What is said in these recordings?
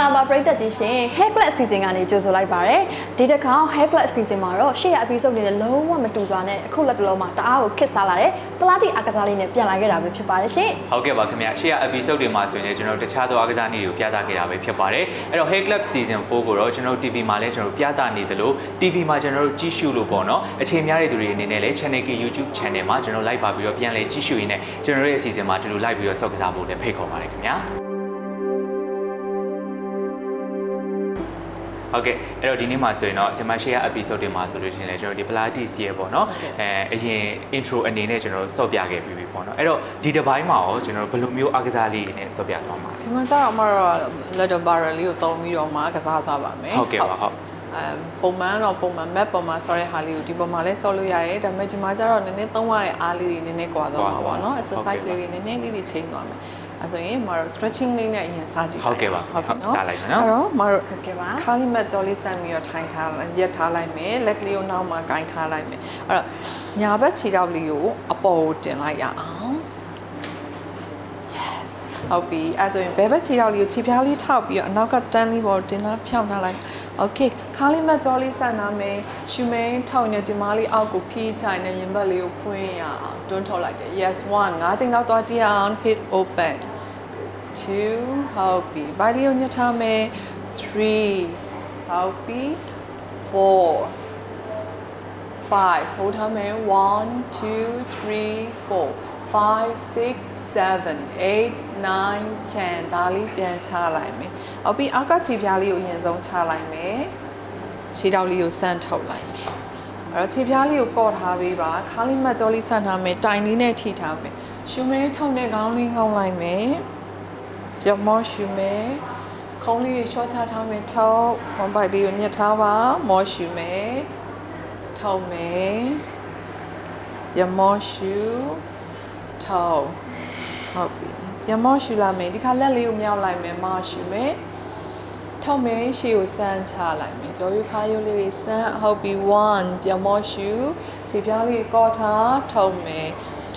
မင်္ဂလာပါပရိသတ်ကြီးရှင် Hair Class အစီအစဉ်ကနေကြိုဆိုလိုက်ပါရစေဒီတစ်ခါ Hair Class အစီအစဉ်မှာတော့ရှေ့ရ episode တွေနဲ့လုံးဝမတူစွာနဲ့အခုလက်တလုံးမှာတအားကိုခစ်စားလာတဲ့ပလာတီအကစားလေးနဲ့ပြန်လာခဲ့တာပဲဖြစ်ပါတယ်ရှင်ဟုတ်ကဲ့ပါခင်ဗျာရှေ့က episode တွေမှာဆိုရင်လည်းကျွန်တော်တို့တခြားသောအားကစားနည်းတွေကိုပြသခဲ့တာပဲဖြစ်ပါတယ်အဲ့တော့ Hey Club Season 4ကိုတော့ကျွန်တော်တို့ TV မှာလည်းကျွန်တော်တို့ပြသနေသလို TV မှာကျွန်တော်တို့ကြည့်ရှုလို့ပေါ့နော်အချိန်များတဲ့သူတွေအနေနဲ့လည်း Channel K YouTube Channel မှာကျွန်တော် live ပါပြီးတော့ပြန်လည်ကြည့်ရှုရင်းနဲ့ကျွန်တော်တို့ရဲ့ season မှာတူတူ live ပြီးတော့ဆော့ကစားဖို့လည်းဖိတ်ခေါ်ပါတယ်ခင်ဗျာ ဟုတ်ကဲ့အဲ့တော့ဒီနေ့မှာဆိုရင်တော့ဆီမရှေ့ရ episode တွေမှာဆိုလို့ရှိရင်လည်းကျွန်တော်ဒီ Pilates ရဲ့ပေါ့နော်အဲအရင် intro အနေနဲ့ကျွန်တော်တို့ဆော့ပြခဲ့ပြီးပြီပေါ့နော်အဲ့တော့ဒီတစ်ပိုင်းမှာရောကျွန်တော်တို့ဘယ်လိုမျိုးအားကစားလေးတွေနဲ့ဆော့ပြသွားမှာလဲဒီမှာကျတော့အမတော့ letter barrel လေးကိုတုံးပြီးတော့မှကစားသွားပါမယ်ဟုတ်ကဲ့ပါဟုတ်အဲပုံမှန်တော့ပုံမှန် map ပေါ်မှာဆော်တဲ့ဟာလေးကိုဒီပေါ်မှာလည်းဆော်လို့ရတယ်ဒါပေမဲ့ဒီမှာကျတော့နည်းနည်းသုံးရတဲ့အားလေးတွေနည်းနည်းကွာသွားမှာပေါ့နော် exercise လေးတွေနည်းနည်းလေးတွေချိန်သွားမယ် အဲဆိုရင်မတို့ stretching လေးနဲ့အရင်စကြည့် ဟုတ်ကဲ့ပါ ဟုတ်ကဲ့ ဟုတ် နော် စလိုက်မယ်နော် အဲ့တော့မတို့ ဟုတ်ကဲ့ပါ ခါလီမတ်ကြော်လေးဆန်ပြီးတော့ထိုင်ထားလိုက်ရက်ထားလိုက်မယ်လက်ကလေးကိုနောက်မှာကင်ထားလိုက်မယ်အဲ့တော့ညာဘက်ခြေထောက်လေးကိုအပေါ်ကိုတင်လိုက်ရအောင် ဟုတ်ပြီအဲဆိုရင်ဘဲဘက်ခြေထောက်လေးကိုခြေဖြားလေးထောက်ပြီးတော့အနောက်ကတန်းလေးပေါ်တင်လာဖြောင်းထားလိုက်โอเคခါလေးမတ်ကြောလေးဆန်နာမယ်ရှူမဲထောက်နေဒီမားလေးအောက်ကိုဖြီးချိုင်နေရင်ဘက်လေးကိုဖွင့်ရအောင်တွန်းထုတ်လိုက်တယ် yes 1ငါးချိန်တော့သွားကြည့်အောင် hit open 2ဟုတ်ပြီဘိုင်လေးကိုညှစ်ထားမယ်3ဟုတ်ပြီ4 5 hold ထားမယ်1 2 3 4 5 6 7 8 9 10ဒါလေးပြန်ချလိုက်မယ်။အော်ပြီးအောက်ကခြေပြားလေးကိုအရင်ဆုံးချလိုက်မယ်။ခြေထောက်လေးကိုဆန့်ထုတ်လိုက်မယ်။အဲ့တော့ခြေပြားလေးကိုကော့ထားပေးပါ။ခါလေးမတ်ကြောလေးဆန့်ထားမယ်။တိုင်လေးနဲ့ထိထားမယ်။ရှူမဲထုံတဲ့ခေါင်းလေးငုံလိုက်မယ်။ ကြော်မောရှူမဲ။ခေါင်းလေးတွေရှော့ချထားမယ်။ထုတ်။ဝမ်ပိုက်လေးကိုညှစ်ထားပါ။မောရှူမဲ။ထုံမယ်။ပြမောရှူထောက်ဟုတ်ပြီပြမောရှူလာမယ်ဒီခါလက်လေးကိုမြောက်လိုက်မယ်မရှူမယ်ထောက်မယ်ရှေ့ကိုစမ်းချလိုက်မယ်ကြောယူခါယုတ်လေးတွေစမ်းဟုတ်ပြီ1ပြမောရှူခြေပြားလေးကောထားထောက်မယ်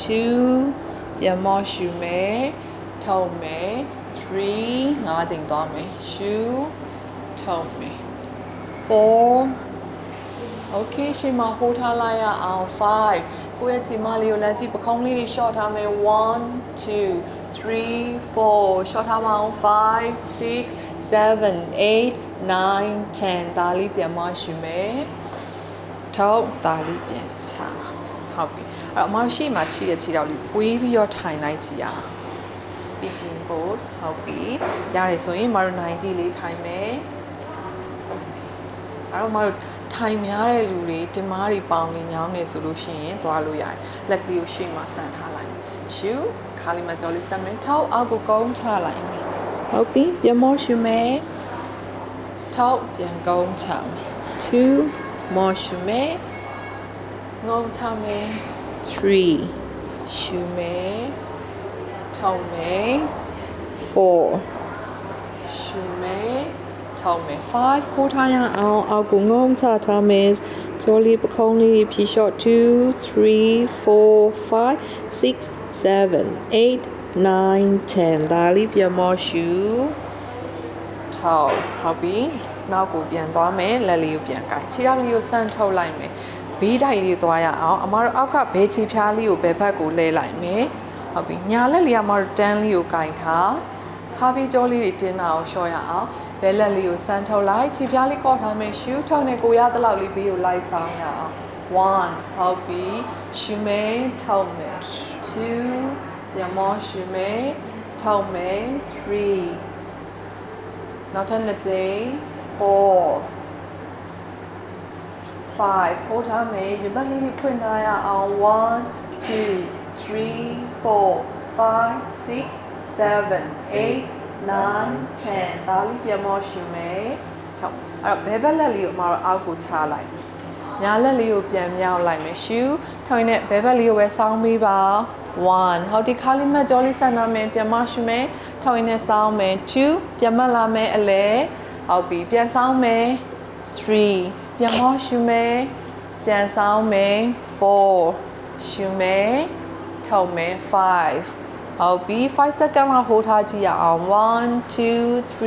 2ပြမောရှူမယ် ထောက်မယ်3ငါးချိန်သွားမယ်ရှူထောက်မယ်4 Okay ရှေ့မှာဟိုးထားလိုက်ရအောင်5ကိုယ့်ရဲ့ခြေမလေးကိုလမ်းကြည့်ပခုံးလေးတွေ short ထားမယ်1 2 3 4 short ထားပါအောင်5 6 7 8 9 10ဒါလေးပြန်မရှိမယ်ထောက်ဒါလေးပြန်ချဟုတ်ပြီအဲ့တော့အမရှိမှချီရဲ့ခြေထောက်လေးပွေးပြီးတော့ထိုင်လိုက်ကြည့်ရအောင် pigeon pose ဟုတ်ပြီရတယ်ဆိုရင်မတို့90လေးထိုင်မယ်အဲ့တော့မတို့ထိုင်များတဲ့လူတွေတင်မားတွေပေါင်နေညောင်းနေဆိုလို့ရှိရင်သွားလို့ရတယ်လက်ကလေးကိုရှေ့မှာဆန်ထားလိုက်ရှူခါလီမကျော်လေးဆက်မယ်ထောက်အောက်ကိုကုန်းချလိုက်မယ်ဟုတ်ပြီပြန်မောရှူမယ်ထောက်ပြန်ကုန်းချမယ်2မောရှူမယ်ငုံချမယ်3ရှူမယ် ထောက်မယ်4ရှူမယ်ထောက်မယ်5ခိုးထားရအောင်အောက်ကိုငုံချထားမယ်ကျော်လေးပခုံးလေးဖြီ short 2 3 4 5 6 7 8 9 10ဒါလေးပြန်မောရှူထောက်ဟုတ်ပြီနောက်ကိုပြန်သွားမယ်လက်လေးကိုပြန်ကိုင်ခြေထောက်လေးကိုဆန့်ထုတ်လိုက်မယ်ဘေးတိုက်လေးသွားရအောင်အမတို့အောက်ကဘဲချီဖျားလေးကိုဘဲဘက်ကိုလဲလိုက်မယ် ဟုတ်ပြီညာလက်လေးကမတို့တန်းလေးကိုကင်ထားခါပြီးကြောလေးတွေတင်းတာကိုရှော့ရအောင်ဘဲလက်လေးကိုဆန့်ထုတ်လိုက်ခြေဖျားလေးကော့ထားမယ်ရှူးထုတ်နေကိုရတဲ့လောက်လေးဘေးကိုလိုက်ဆောင်ရအောင်1ဟုတ်ပြီရှူမဲထုတ်မယ်2ညမောရှူမဲထုတ်မယ်3နောက်ထပ်နှစ်ကြိမ်4 5ဖိုးထားမယ်ရပတ်လေးတွေဖွင့်ထားရအောင်1 2 3 4 5 6 7 8 9 10ဒါလေးပြန်မောရှူမယ်ထောက်အဲ့တော့ဘဲဘက်လက်လေးကိုအမတို့အောက်ကိုချလိုက်ညာလက်လေးကိုပြန်မြောက်လိုက်မယ်ရှူထောင်နဲ့ဘဲဘက်လေးကိုပဲစောင်းပေးပါ1ဟောဒီခါလေးမတ်ကြောလေးဆန်နာမယ်ပြန်မရှူမယ်ထောင်နဲ့စောင်းမယ်2ပြန်မလာမယ်အလဲဟုတ်ပြီပြန်စောင်းမယ်3ပြန်မောရှူမယ်ပြန်ဆောင်မယ်4ရှူမယ် ထုံမယ်5ဟုတ်ပြီ5 second လောက် hold ထားကြည့်ရအောင်1 2 3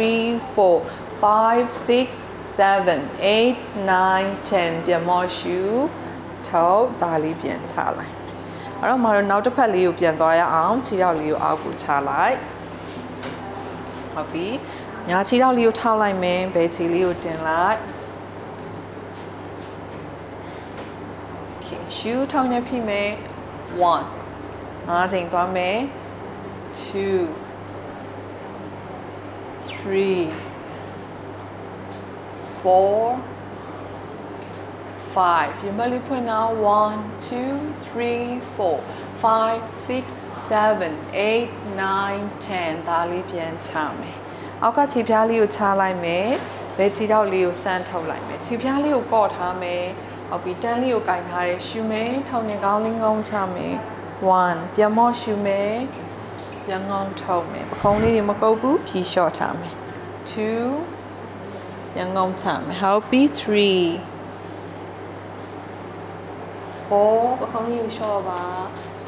4 5 6 7 8 9 10ပြန်မောရှူထုတ်ဒါလေးပြန်ချလိုက်အဲ့တော့မတို့နောက်တစ်ဖက်လေးကိုပြန်သွားရအောင်ခြေထောက်လေးကိုအောက်ကိုချလိုက်ဟုတ်ပြီညာခြေထောက်လေးကိုထောက်လိုက်မယ်ဘယ်ခြေလေးကိုတင်လိုက် Okay ရှူထောက်နေပြီမယ်1 အားချိန်သွားမယ်2 3 4 5ရင်မလေးဖွင့်နာ1 2 3 4 5 6 7 8 9 10ဒါလေးပြန်ချမယ်အောက်ကခြေပြားလေးကိုချလိုက်မယ်ဘယ်ခြေထောက်လေးကိုစမ်းထုတ်လိုက်မယ်ခြေပြားလေးကိုကော့ထားမယ်ဟုတ်ပြီတန်းလေးကိုကင်ထားတယ်ရှူမယ်ထောင်နေကောင်းလေးငုံချမယ် 1ပြန်မော့ရှူမယ်ပြန်ငုံထုတ်မယ်ပခုံးလေးတွေမကုတ်ဘူးဖြီးလျှော့ထားမယ်2ပြန်ငုံချမယ်ဟုတ်ပြီ3 4ပခုံးလေးကိုလျှော့ပါ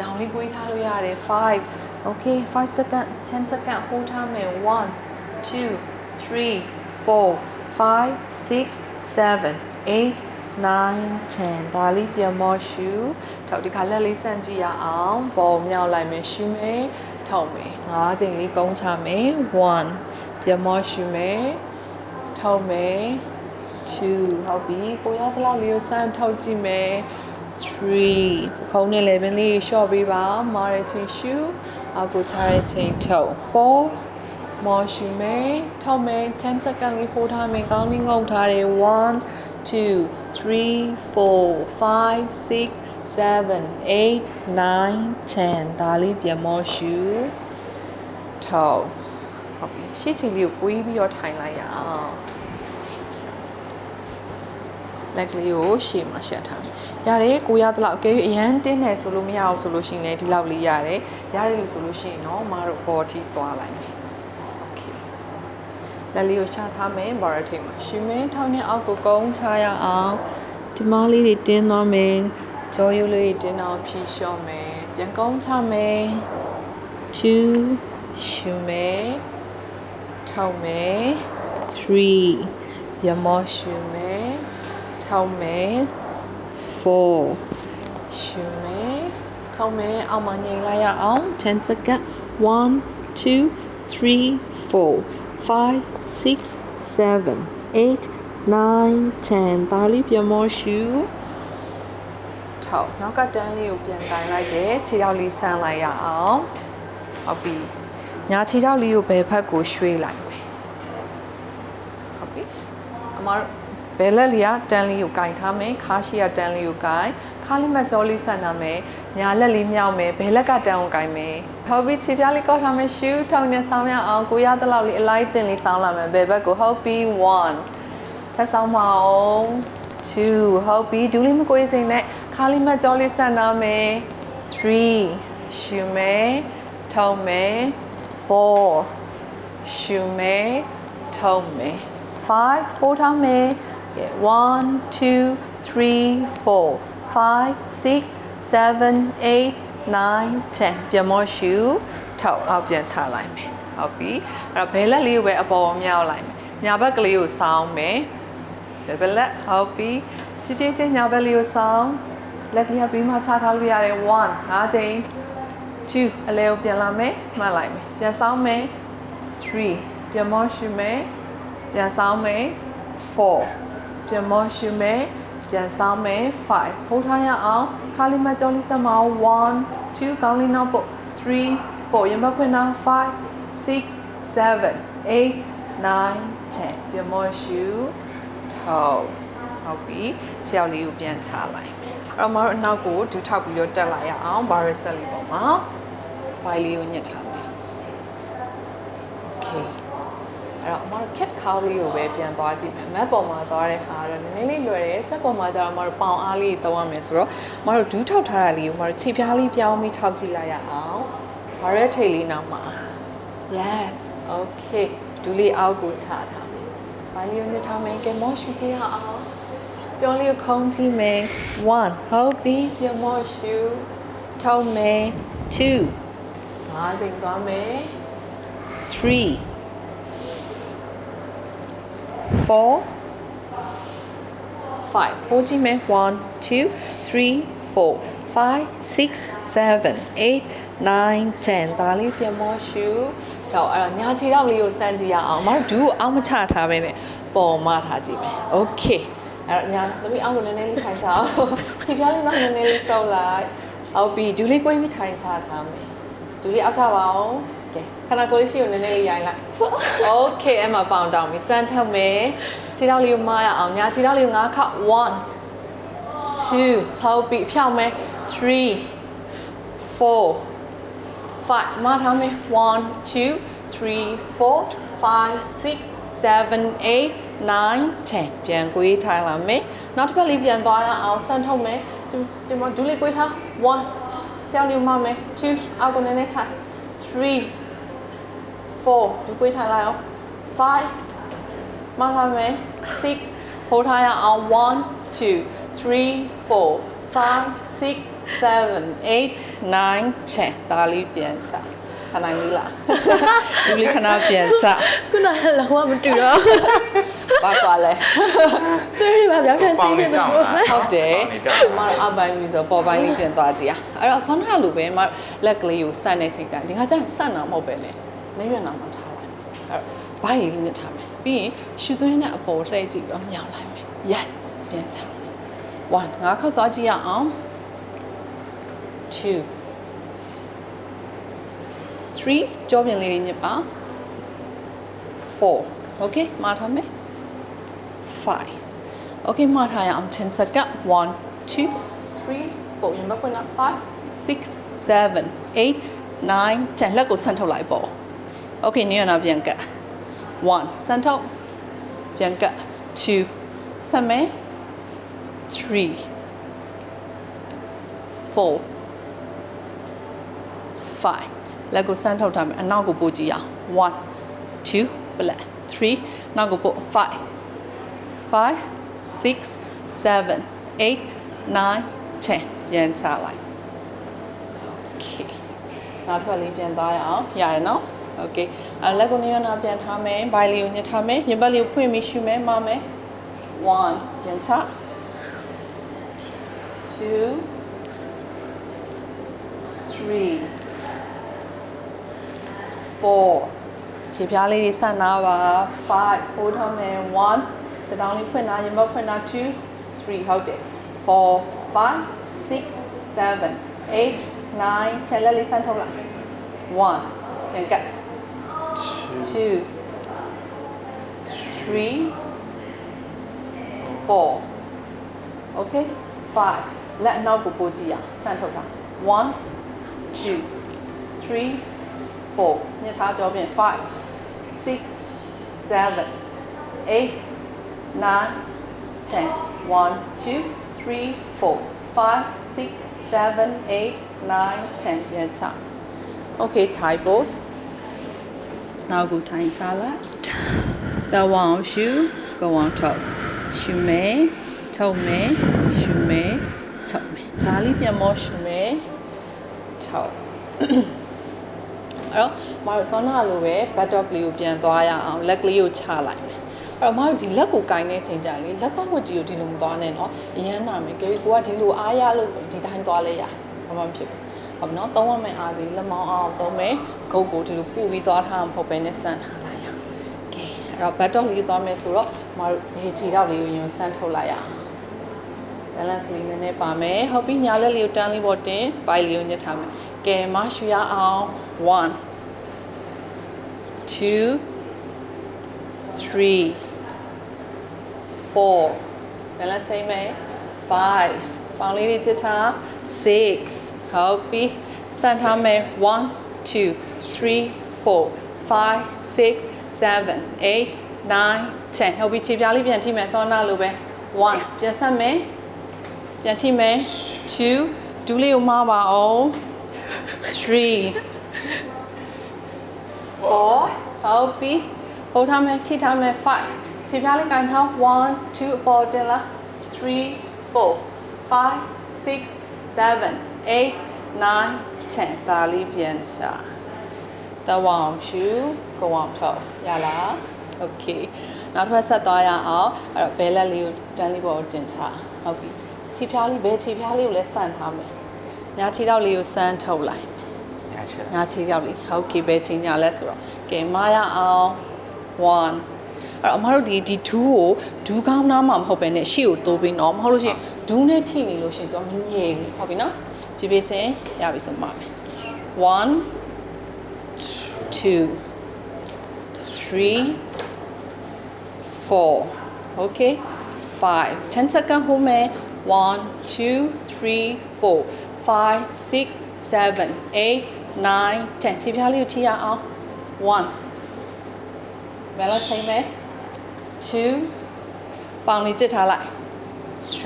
တောင်လေးကွေးထားလို့ရတယ်5 okay 5 second 10 second hold ထားမယ်1 2 3 4 5 6 7 8 9 10ဒါလေးပြန်မော့ရှူထောက်ဒီခါလက်လေးဆန့်ကြည့်ရအောင်ပေါ်မြောက်လိုက်မယ်ရှူမယ်ထောက်မယ်၅ချိန်လေးကုန်းချမယ်1ပြန်မော့ရှူမယ်ထောက်မယ်2ဟုတ်ပြီကိုရသလောက်လေးကိုဆန့်ထောက်ကြည့်မယ်3ပခုံးနဲ့ level လေးရှော့ပေးပါမာရချင်းရှူအောက်ကိုချရချင်းထုတ်4မော်ရှူမယ်ထောက်မယ်10 second လေးပို့ထားမယ်ကောင်းလေးငုံထားတယ်1 2 3 4 5 6 7 8 9 10ဒါလေးပြန်မောရှူထောက်ဟုတ်ပြီရှေ့ချီလေးကိုကွေးပြီးတော့ထိုင်လိုက်ရအောင်လက်ကလေးကိုရှေ့မှာရှက်ထားမယ်ရတယ်ကိုရသလောက်အကယ်၍အရန်တင်းတယ်ဆိုလို့မရအောင်ဆိုလို့ရှိရင်လည်းဒီလောက်လေးရတယ်ရတယ်လို့ဆိုလို့ရှိရင်တော့မတို့ဘော်ထီသွားလိုက်မယ် လက်လေးကိုချထားမယ်ဘော်ရထိတ်မှာရှူမင်းထောင်းနဲ့အောက်ကိုကုန်းချရအောင်ဒီမလေးတွေတင်းသွားမယ်ကြောရိုးလေးတွေတင်းအောင်ဖြီးလျှော့မယ်ပြန်ကုန်းချမယ်2ရှူမယ်ထောက်မယ်3ပြန်မောရှူမယ်ထောက်မယ်4ရှူမယ်ထောက်မယ်အောက်မှာငြိမ်လိုက်ရအောင်10 second 1 2 3 4 5 6 7 8 9 10ဒါလေးပြန်မောရှူထောက်နောက်ကတန်းလေးကိုပြန်တိုင်လိုက်တယ်ခြေထောက်လေးဆန်းလိုက်ရအောင်ဟုတ်ပြီညာခြေထောက်လေးကိုဘယ်ဘက်ကိုရွှေ့လိုက်မယ်ဟုတ်ပြီအမတို့ဘယ်လက်လေးကတန်းလေးကိုကင်ထားမယ်ခါရှိကတန်းလေးကိုကင်ခါလေးမှကြောလေးဆန်ထားမယ် ညာလက်လေးမြောက်မယ်ဘယ်လက်ကတန်းကိုကင်မယ်ဟုတ်ပြီခြေပြားလေးကောက်ထားမယ်ရှူးထောင်နဲ့ဆောင်းရအောင်ကိုရတဲ့လောက်လေးအလိုက်တင်လေးဆောင်းလာမယ်ဘယ်ဘက်ကိုဟုတ်ပြီ1ထပ်ဆောင်းမအောင်2ဟုတ်ပြီဒူးလေးမကွေးစိမ့်နဲ့ခါလေးမှကြောလေးဆန်ထားမယ်3ရှူမယ်ထောင်မယ်4ရှူမယ်ထုံးမယ်5ပိုးထားမယ်ကဲ1 2 3 4 5 6 7 8 9 10ပြန်မောရှူထောက်အောက်ပြန်ချလိုက်မယ်ဟုတ်ပြီအဲ့တော့ဘယ်လက်လေးကိုပဲအပေါ်မြောက်လိုက်မယ်ညာဘက်ကလေးကိုစောင်းမယ်ဘယ်ဘက်လက်ဟုတ်ပြီဖြည်းဖြည်းချင်းညာဘက်လေးကိုစောင်းလက်ကလေးကပြီးမှချထားလို့ရတယ်1 5ချိန်2အလဲကိုပြန်လာမယ်မှတ်လိုက်မယ်ပြန်စောင်းမယ်3ပြန်မောရှူမယ်ပြန်စောင်းမယ်4ပြန်မောရှူမယ် ပြန်စောင်းမယ်5ဟိုးထားရအောင်ခါလီမကျော်လေးစမအောင်1 2ကောင်းလေးနောက်ပုတ်3 4ရင်မဖွင့်နောက်5 6 7 8 9 10ပြန်မောရှူထောက်ဟုတ်ပြီခြေောက်လေးကိုပြန်ချလိုက်မယ်အဲ့တော့မတို့အနောက်ကိုဒူးထောက်ပြီးတော့တက်လိုက်ရအောင်ဘာရဆက်လေးပေါ်မှာဘိုင်လေးကိုညှစ်ထားမယ် Okay အဲ့တော့အမတို့ cat cow လေးကိုပဲပြန်သွားကြည့်မယ် map ပေါ်မှာသွားတဲ့ဟာတော့နည်းနည်းလေးလွယ်တယ်ဆက်ပေါ်မှာကျတော့အမတို့ပေါင်အားလေးတောင်းရမယ်ဆိုတော့အမတို့ဒူးထောက်ထားတာလေးကိုအမတို့ခြေပြားလေးပြောင်းပြီးထောက်ကြည့်လိုက်ရအောင်ဘာရဲထိတ်လေးနောက်မှာ yes okay ဒူးလေးအောက်ကိုချထားမယ်ဘာလေးကိုညှစ်ထားမယ်ကဲမော့ရှူကြည့်ရအောင်ကျောင်းလေးကိုခုံးကြည့်မယ်1ဟုတ်ပြီပြမော့ရှူထောက်မယ်2ငါးချိန်သွားမယ်3 4 5ဟိုကြည့်မယ်1 2 3 4 5 6 7 8 9 10ဒါလေးပြန်မောရှူတော့အဲ့တော့ညာခြေတော့လေးကိုစမ်းကြည့်ရအောင်မတို့ဒူးကိုအောက်မချထားပဲနဲ့ပေါ်မထားကြည့်မယ်โอเคအဲ့တော့ညာသမီးအောက်ကိုနည်းနည်းလေးထိုင်ချအောင်ခြေပြားလေးမှနည်းနည်းလေးစုပ်လိုက်ဟုတ်ပြီဒူးလေးကိုင်းပြီးထိုင်ချထားမယ်ဒူးလေးအောက်ချပါအောင် ကဲခဏကိုလေးရှိကိုနည်းနည်းလေးရိုင်းလိုက်โอเคအဲ့မှာပေါင်တောင်းပြီးစမ်းထုတ်မယ်ခြေထောက်လေးကိုမရအောင်ညာခြေထောက်လေးကို၅ခေါက်1 2ဟုတ်ပြီဖြောင်းမယ်3 4 5မထားမယ်1 2 3 4 5 6 7 8 9 10ပြန်ကွေးထားလာမယ်နောက်တစ်ပတ်လေးပြန်သွားရအောင်စမ်းထုတ်မယ်ဒီဒီမှာဒူးလေးကွေးထား1ကြောက်လေးမမယ်2အောက်ကနေနဲ့ထား3 4ဒူးကွေးထားလိုက်အောင်5မထားမယ်6ဟိုထားရအောင်1 2 3 4 5 6 7 8 9 10ဒါလေးပြန်ချခဏလေးလားဒီလေးခဏပြန်ချခုနကလုံးဝမတူတော့ပါသွားလဲတွေးရပါဗျာပြန်ပေါစီးင်နေနေတော့တောင်းလားဟုတ်တယ်ပေါင်နေတောင်းဒီမှာတော့အပိုင်းပြီးဆိုပေါ်ပိုင်းလေးပြန်သွားကြည့်ရအဲ့တော့ဆွမ်းနာလိုပဲမလက်ကလေးကိုစက်နေချိန်တိုင်းဒီခါကျစက်နာမဟုတ်ပဲလေ နေရွက်နာမှာထားလိုက်အဲ့တော့ဘိုင်းလေးနဲ့ထားမယ်ပြီးရင်ရှူသွင်းတဲ့အပေါ်လှည့်ကြည့်ပြီးတော့မြောင်လိုက်မယ် yes ပြန်ချ1ငါးခေါက်သွားကြည့်ရအောင်2 3ကြောပြင်လေးတွေညစ်ပါ4 okay မှားထားမယ်5 okay မှားထားရအောင်10 second 1 2 3 4ရင်မပွင့်တော့5 6 7 8 9 10လက်ကိုဆန့်ထုတ်လိုက်ပေါ့ okay နေရနာပြန်ကတ်1ဆန့်ထုတ်ပြန်ကတ်2ဆက်မယ်3 4 5လက်ကိုစမ်းထုတ်ထားမယ်အနောက်ကိုပို့ကြည့်အောင်1 2ပလက်3နောက်ကိုပို့5 5 6 7 8 9 10ပြန်ချလိုက် Okay နောက်ထွက်လေးပြန်သွားရအောင်ရတယ်နော် Okay အဲလက်ကိုနေရနာပြန်ထားမယ်ဘိုင်လေးကိုညှစ်ထားမယ်ရင်ဘတ်လေးကိုဖွင့်ပြီးရှူမယ်မမယ်1ပြန်ချ2 3 4ခြေပြားလေးတွေဆက်နာပါ5ဟိုးထားမယ်1တတောင်းလေးဖွင့်နာရင်မဖွင့်နာ2 3ဟုတ်တယ်4 5 6 7 8 9 10လက်လေးဆန်းထုတ်လိုက်1ပြန်ကတ် 2 3 4 okay 5လက်အနောက်ကိုပို့ကြည့်ရအောင်ဆန်းထုတ်တာ1 2 3 4ညှစ်ထားကြောပြင်5 6 7 8 9 10 1 2 3 4 5 6 7 8 9 10ပြန်ချ Okay Thai pose နောက်ကိုထိုင်စားလိုက်တဝောင်ရှူကဝောင်ထုတ်ရှူမဲထုတ်မဲရှူမဲထုတ်မဲဒါလေးပြန်မောရှူမဲထုတ်အဲ့တော့မတို့ဆောနာလိုပဲ back dog လေးကိုပြန်သွားရအောင်လက်ကလေးကိုချလိုက်မယ်အဲ့တော့မတို့ဒီလက်ကိုကင်တဲ့ချိန်ကြလေလက်ကဝတ်ကြီးကိုဒီလိုမသွားနဲ့နော်အရန်နာမယ်ကြွေးကိုကဒီလိုအားရလို့ဆိုဒီတိုင်းသွားလဲရဘာမှမဖြစ်ဘူး ဟုတ်နော်သုံးရမယ့်အားဒီလက်မောင်းအောင်သုံးမယ်ဂုတ်ကိုဒီလိုပူပြီးသွားထားမှာမဟုတ်ဘဲနဲ့စမ်းထားလိုက်ရအောင်ကဲအဲ့တော့ဘတ်တော့လေးသွားမယ်ဆိုတော့မတို့ရေချီတော့လေးကိုရင်စမ်းထုတ်လိုက်ရအောင် balance လေးနည်းနည်းပါမယ်ဟုတ်ပြီညာလက်လေးကိုတန်းလေးပေါ်တင်ပိုက်လေးကိုညှစ်ထားမယ်ကဲမရှူရအောင်1 2 3 4 balance တိတ်မယ်5ပေါင်လေးတွေချစ်ထား6 ဟုတ်ပြီစမ်းထားမယ်1 2 3 4 5 6 7 8 9 10ဟုတ်ပြီခြေပြားလေးပြန်ထိမယ်စောနာလိုပဲ1ပြန်ဆက်မယ်ပြန်ထိမယ်2ဒူးလေးကိုမှားပါအောင်3 4ဟုတ်ပြီဟိုထားမယ်ထိထားမယ်5ခြေပြားလေးကန်ထား1 2အပေါ်တင်လား3 4 5 6 7 8 9 10ဒါလေးပြန်ချ that one two go on top ရလား okay နောက်တစ်ခါဆက်သွားရအောင်အဲ့တော့ဘဲလက်လေးကိုတန်းလေးပေါ်တင်ထားဟုတ်ပြီခြေဖြားလေးဘဲခြေဖြားလေးကိုလည်းဆန့်ထားမယ်ညာခြေထောက်လေးကိုဆန်းထုတ်လိုက်ညာချက်ညာခြေထောက်လေးဟုတ်ကဲ့ဘဲခြေညာလဲဆိုတော့ကဲမရအောင်1အဲ့တော့အမတို့ဒီဒီ2ကိုဒူးကောင်းနားမှာမဟုတ်ပဲနဲ့ရှေ့ကိုတိုးပြီးတော့မဟုတ်လို့ရှိရင်ဒူးနဲ့ထိနေလို့ရှိရင်တော့မငြိမ်ဘူးဟုတ်ပြီနော် ဖြည်းဖြည်းချင်းရပြီဆိုမှမယ်1 2 3 4 okay 5 10 second hold မယ်1 2 3 4 5 6 7 8 9 10ခြေဖြားလေးကိုထိရအောင်1 balance ထိုင်မယ်2ပေါင်လေးကျစ်ထားလိုက်3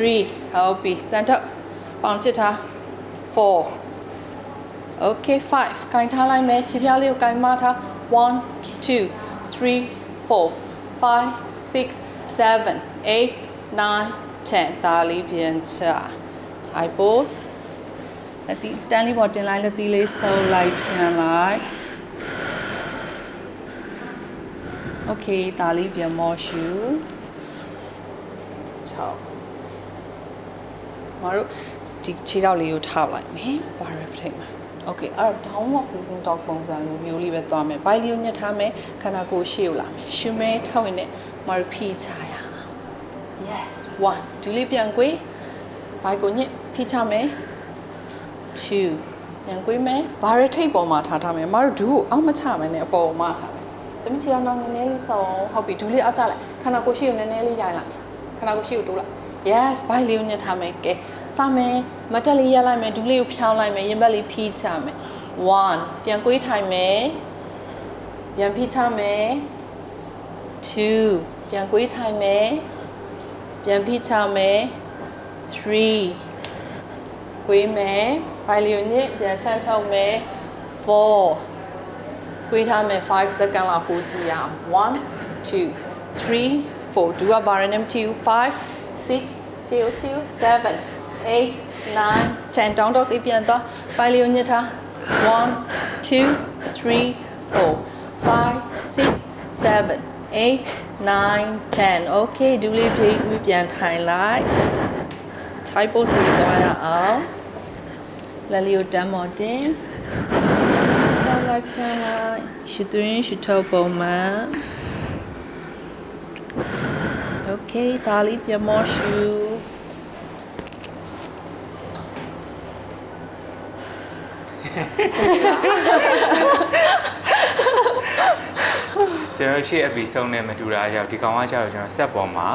ဟုတ်ပြီစမ်းတော့ပေါင်ကျစ်ထား 4 Okay 5ကင်ထားလိုက်မယ်ခြေဖြားလေးကိုကင်မထား1 2 3 4 5 6 7 8 9 10ဒါလေးပြန်ချ type pose အတီတန်းလေးပေါ်တင်လိုက်လက်သီးလေးဆုပ်လိုက်ပြန်လိုက် Okay ဒါလေးပြန်မောရှူ6မတို့ ဒီခြေထောက်လေးကိုထောက်လိုက်မယ်ဘာရပထိတ်မှာ Okay အဲ့တော့ downward facing dog ပုံစံလိုမျိုးလေးပဲသွားမယ်ဘိုင်လီကိုညှက်ထားမယ်ခန္ဓာကိုယ်ရှေ့ကိုလာမယ်ရှူမဲထောက်ရင်နဲ့မတို့ဖိချရအောင် yes 1ဒူလေးပြန်ကွေးဘိုင်ကိုညှက်ဖိချမယ်2ပြန်ကွေးမယ်ဘာရထိတ်ပေါ်မှာထားထားမယ်မတို့ဒူကိုအောက်မချမယ်နဲ့အပေါ်မှာထားမယ်တမချီအောင်နောက်နည်းနည်းလေးဆောင်းဟုတ်ပြီဒူလေးအောက်ချလိုက်ခန္ဓာကိုယ်ရှေ့ကိုနည်းနည်းလေးရိုင်လိုက်ခန္ဓာကိုယ်ရှေ့ကိုတိုးလိုက် yes ဘိုင်လေးကိုညှက်ထားမယ်ကဲ စမယ်မတက်လေးရက်လိုက်မယ်ဒူလေးကိုဖြောင်းလိုက်မယ်ရင်ဘတ်လေးဖိချမယ်1ပြန်ကွေးထိုင်မယ်ပြန်ဖိချမယ်2ပြန်ကွေးထိုင်မယ်ပြန်ဖိချမယ်3ကွေးမယ်ဘိုင်လီယိုညစ်ပြန်ဆန်းထုတ်မယ်4ကွေးထားမယ်5 second လောက်ဟိုးကြည့်ရအောင်1 2 3 4ဒူကဘာရနမ်2 5 6ရှေ့ရှေ့7 8 9 10တောင်းတော့လေးပြန်သွားဘိုင်လီယိုညစ်ထား1 2 3 4 5 6 7 8 9 10 okay ဒူလေးပြေးပြီးပြန်ထိုင်လိုက် type pose လေးသွားရအောင်လက်လေးကိုတမ်းမော်တင်ဆောင်းလိုက်ပြန်လိုက်ရှူသွင်းရှူထုတ်ပုံမှန် okay ဒါလေးပြန်မော်ရှူ ကျွန်တော်ရှေ့ episode နဲ့မတူတာကြောင့်ဒီကောင်ကကျတော့ကျွန်တော် set ပေါ်မှာ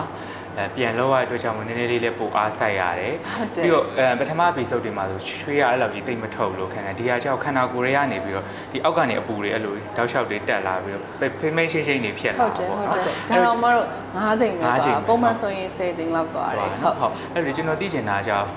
အဲပြန်လောက်ရတဲ့အတွက်ကြောင့်နည်းနည်းလေးလည်းပိုအားဆိုင်ရတယ်ဟုတ်တယ် ပြီးတော့အဲပထမ episode တွေမှာဆိုချွေးရအဲ့လိုကြီးတိတ်မထုတ်လို့ခံတယ်ဒီဟာကျတော့ခန္ဓာကိုယ်တွေကနေပြီးတော့ဒီအောက်ကနေအပူတွေအဲ့လိုတောက်လျှောက်တွေတက်လာပြီးတော့ဖိမိတ်ရှိန်ရှိန်တွေဖြစ်လာဟုတ်တယ်ဟုတ်ဟုတ်တတယ်ယ်ဒါတော့မတို့9ချိန်ပဲငါးချိန်သွားပဲ ပုံမှန်ဆိုရင်10ချိန်လောက်သွားတယ်ဟုတ် ဟုတ်အဲ့လိုကျွန်တော်သိချင်တာကြောင့်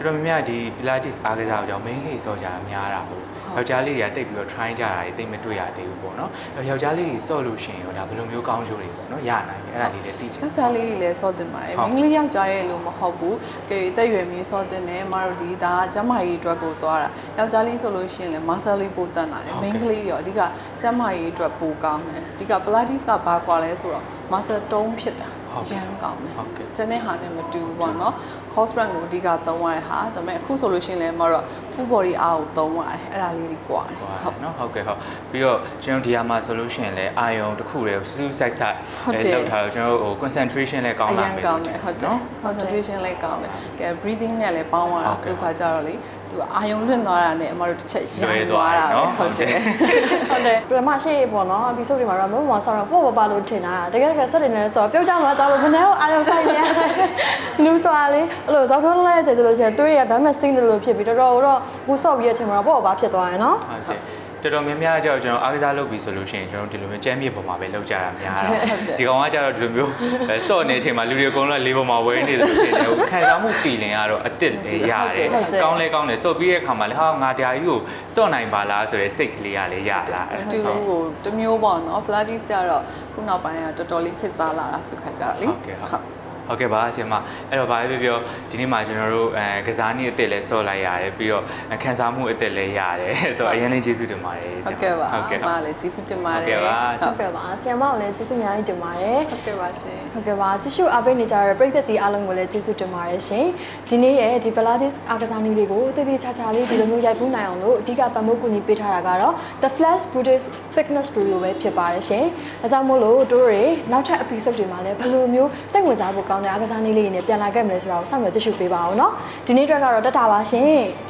တော်တော်များများဒီ Pilates အားကစားကိုကြောင့် main လေးစောကြတာများတာပေါ့ယောက်ျားလေးတွေကတိတ်ပြီးတော့ try ကြတာတွေတိတ်မတွေ့ရသေးဘူးပေါ့နော်အဲ့ယောက်ျားလေးတွေစော့လို့ရှိရင်ရောဒါဘယ်လိုမျိုးကောင်းကျိုးတွေပေါ့နော်ရနိုင်တယ်အဲ့ဒါလေးလည်းသိချင်ယောက်ျားလေးတွေလည်းစောတင်ပါတယ်ဟုတ်မိန်းကလေးယောက်ျားရဲ့လို့မဟုတ်ဘူးကဲတက်ရွယ်မျိုးစောတင်တယ်မတို့ဒီဒါကကျမကြီးအတွက်ကိုသွားတာယောက်ျားလေးဆိုလို့ရှိရင်လည်း muscle လေးပိုတန်လာတယ်ဟုတ်ကဲ့မိန်းကလေးတွေရောအဓိကကျမကြီးအတွက်ပိုကောင်းတယ်အဓိက pilates ကဘာကွာလဲဆိုတော့ muscle တုံးဖြစ်တာဟုတ်ကဲ့ ရမ်းကောင်းတယ်ဟုတ်ကဲ့ကျန်တဲ့ဟာနဲ့မတူဘူးပေါ့နော် cross run ကိုအဓိကသုံးရတဲ့ဟာဒါပေမဲ့အခုဆိုလို့ရှိရင်လည်းမတို့ full body အားကိုသုံးရတယ်အဲ့ဒါလေးတွေကွာတယ်ဟုတ်ဟုတ်နော်ဟုတ်ကဲ့ဟုတ်ပြီးတော့ကျွန်တော်ဒီဟာမှာဆိုလို့ရှိရင်လည်းအာယုံတစ်ခုတည်းကိုစူးစူးဆိုင်ဆိုင်ဟုတ်တယ်လောက်ထားတော့ကျွန်တော်တို့ဟို concentration လည်းကောင်းအရလာန်မယ်ကောင်းတယ်ဟုတ်တယ် concentration လည်းကောင်းတယ်ကဲ breathing နဲ့လည်းပေါင်းသွားတာဟုတ်ကဲ့ဆိုခါကြတော့လေသူအာယုံလွင့်သွားတာနဲ့အမတို့တစ်ချက်ရလွဲန်သွားသွားတယ်တာနော်ပဲဟုတ်တယ်ဟုတ်တယ်ပြမရှေ့ပေါ့နော် episode တွေမှာတော့မမဆောင်းတော့ပေါ့ပေါ့ပါလို့ထင်တာတကယ်တကယ်စက်တင်နေဆိုတော့ပြုတ်ကြမှာသွားလို့မနေ့ကအာရုံဆိုင်နေရတယ်လူဆိုတာလေအဲ့လိုဇောက်ထုံးလဲကျေဆိုလို့ရှိရင်တွေးရဗမ်းမစင်းတယ်လို့ဖြစ်ပြီးတော်တော်တော့ဘူးဆော့ပြီးတဲ့အချိန်မှာတော့ပေါ့ပေါ့ပါဖြစ်သွားရယ်နော်ဟုတ်တယ် တော်တော်များများကြောက်ကျွန်တော်အားကစားလုပ်ပြီဆိုလို့ရှိရင်ကျွန်တော်ဒီလိုမျိုးကြမ်းမြေပေါ်မှာပဲလောက်ကြတာများတာဟုတ်တယ်ဒီကောင်ကကြတော့ဒီလိုမျိုးအဲစော့နေတဲ့အချိန်မှာလူတွေအကုန်လုံးကလေးပေါ်မှာဝဲနေတယ်ဆိုရင်ဟိုခံစားမှု feeling ကတော့အစ်စ်လေးရတယ်ကောင်းလဲကောင်းတယ်စော့ပြီးတဲ့အခါမှာလေဟာငါတရားကြီးကိုစော့နိုင်ပါလားဆိုတဲ့စိတ်ကလေးကလည်းရလာတယ်တူကိုတမျိုးပေါ့နော် pilates ကြတော့ခုနောက်ပိုင်းကတော်တော်လေးဖြစ်စားလာတာဆိုခါကြတော့လေဟုတ်ကဲ့ဟုတ် ဟဟုတ်ကဲ့ပါဆရာမအဲ့တော့ဘာပဲပြောပြောဒီနေ့မှာကျွန်တော်တို့အဲကစားနည်းအစ်စ်လည်းဆော့လိုက်ရတယ်ပြီးတော့ခန်းစားမှုအစ်စ်လည်းရတယ်ဆိုတော့အရင်လေးကျေးဇူးတင်ပါတယ်ဆဟုရာတ်ကဲ့ပါဟုတ်ကဲ့အမလည်းကျေးဇူးတင်ပါဟုတ်တယ်ကဲ့ပါဟုတ်ကဲ့ပါဆရာမကိုလည်းကျေးဇူးအများကြီးတင်ပါတယ်ဟုတ်ကဲ့ပါရှင်ဟုတ်ကဲ့ပါကြည့်ရှုအားပေးနေကြတဲ့ပရိသတ်ကြီးအားလုံးကိုလည်းကျေးဇူးတင်ပါတယ်ရှင်ဒီနေ့ရဲ့ဒီ Pilates အားကစားနည်းလေးကိုတည်တည်ချာချာလေးဒီလိုမျိုးရိုက်ကူးနိုင်အောင်လို့အဓိကပံ့ပိုးကူညီပေးထားတာကတော့ The Flash Buddhist fitness studio ပဲဖြစ်ပါတယ်ရှင်။ဒါကြောင့်မို့လို့တို့တွေနောက်ထပ် episode တွေမှာလည်းဘယ်လိုမျိုးစိတ်ဝင်စားဖို့ကောင်းတဲ့အားကစားနည်းလေးတွေနဲ့ပြန်လာခဲ့မလဲဆိုတာကိုစောင့်မျှော်ကြည့်ရှုပေးပါအောင်နော်။ဒီနေ့အတွက်ကတော့တက်တာပါရှင်။